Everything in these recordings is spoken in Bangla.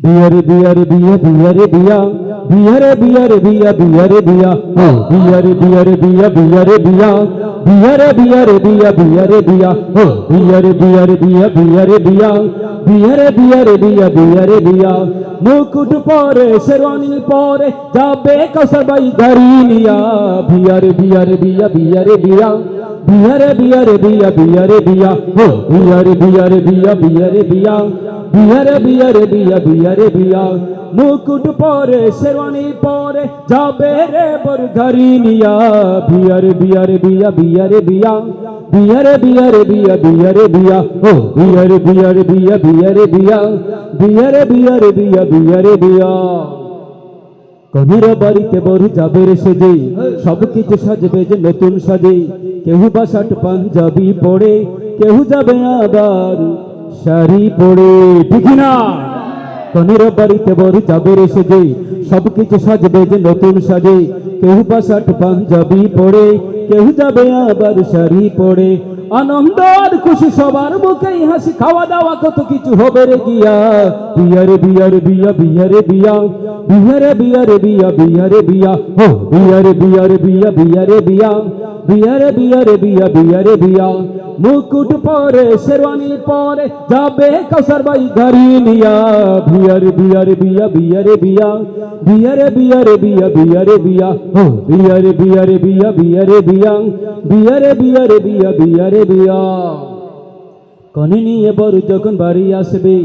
বিয়ারে বিয়ারে বিয়া বিয়ারে বিয়া বিয়ারে বিয়ারে বিয়া বিয়ারে বিয়া বিয়ারে বিয়ারে বিয়া বিয়ারে বিয়া বিয়ারে বিয়ারে বিয়া বিয়ারে বিয়া বিয়ারে বিয়ারে বিয়া বিয়ারে বিয়া বিয়ারে বিয়ারে বিয়া বিয়ারে বিয়া মুকুট পরে শেরওয়ানি পরে যাবে কসবাই গাড়ি নিয়া বিয়ারে বিয়ারে বিয়া বিয়ারে বিয়া বিয়ারে বিয়ারে বিয়া বিয়ারে বিয়া বিয়ারে বিয়ারে বিয়া বিয়ারে বিয়া বিয়ারে বিয়ারে বিয়া বিয়ারে বিয়া মুকুট পরে শেরওয়ানি পরে যাবে রে বর ঘরি নিয়া বিয়ারে বিয়ারে বিয়া বিয়ারে বিয়া বিয়ারে বিয়ারে বিয়া বিয়ারে বিয়া ও বিয়ারে বিয়ারে বিয়া বিয়ারে বিয়া বিয়ারে বিয়ারে বিয়া বিয়ারে বিয়া কবির বাড়িতে বড় যাবে রে সেজে সব কিছু সাজবে যে নতুন সাজে কেউ বা শার্ট পাঞ্জাবি পরে কেউ যাবে আবার শাড়ি পরে ঠিক না। কনের বাড়িতে বড় যাবে রে সেজে সব কিছু সাজবে যে নতুন সাজে। কেউ বা শার্ট পাঞ্জাবি পরে, কেউ যাবে আবার শাড়ি পরে। আনন্দ আর খুশি সবার মুখেই হাসি খাওয়া দাওয়া কত কিছু হবে রে গিয়া। বিয়ারে বিয়ারে বিয়া বিয়ারে বিয়া বিয়ারে বিয়ারে বিয়া। বিয়ারে বিয়া হো বিয়ারে বিয়ারে বিয়া বিয়ারে বিয়া। বিয়ারে বিয়ারে বিয়া বিয়ারে বিয়া মুকুট পরে শেরওয়ানি পরে যাবে কসর বাই গাড়ি নিয়া বিয়ারে বিয়ারে বিয়া বিয়ারে বিয়া বিয়ারে বিয়ারে বিয়া বিয়ারে বিয়া হো বিয়ারে বিয়ারে বিয়া বিয়ারে বিয়া বিয়ারে বিয়ারে বিয়া বিয়ারে বিয়া কনে নিয়ে বড় যখন বাড়ি আসবে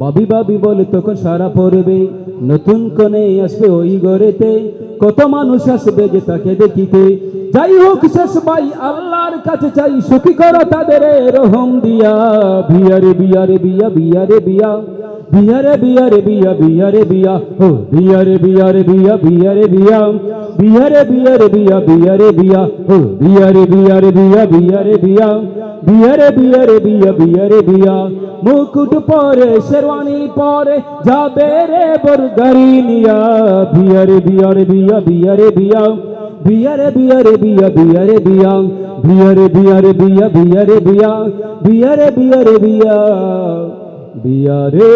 বাবি বাবি বলে তখন সারা পড়বে নতুন কনে আসবে ওই ঘরেতে কত মানুষ আসবে যে তাকে দেখিতে যাই হোক শেষ ভাই আল্লাহর কাছে চাই সুখী করো তাদের রহম দিয়া বিয়ারে বিয়ারে বিয়া বিয়ারে বিয়া বিয়ারে বিয়ারে বিয়া বিয়ারে বিয়া ও বিয়ারে বিয়ারে বিয়া বিয়ারে বিয়া বিয়ারে বিয়ারে বিয়া বিয়ারে বিয়া ও বিয়ারে বিয়ারে বিয়া বিয়ারে বিয়া বিয়ারে বিয়ারে বিয়া বিয়ারে বিয়া মুকুট পরে শেরওয়ানি পরে যাবে রে বর গাড়ি নিয়া বিয়ারে বিয়ারে বিয়া বিয়ারে বিয়া বিয়ারে বিয়ারে বিয়া বিয়ারে বিয়া বিয়ারে বিয়ারে বিয়া বিয়ারে বিয়া বিয়ারে বিয়ারে বিয়া বিয়ারে